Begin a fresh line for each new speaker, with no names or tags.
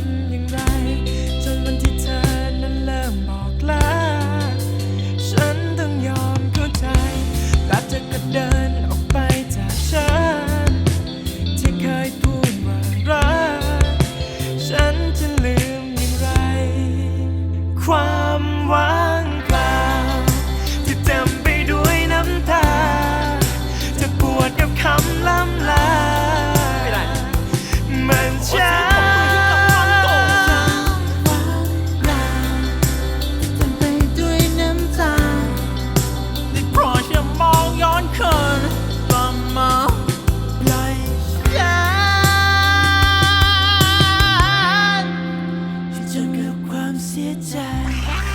ำอย่างไร จนวันที่เธอนั้เริ่บอกลาฉันต้องยอมเข้าใจรักเธอก็เดินออกไปจากฉัน ที่เคยพูดว่ารัก ฉันจะลืมอย่างไร ความหวาน
sit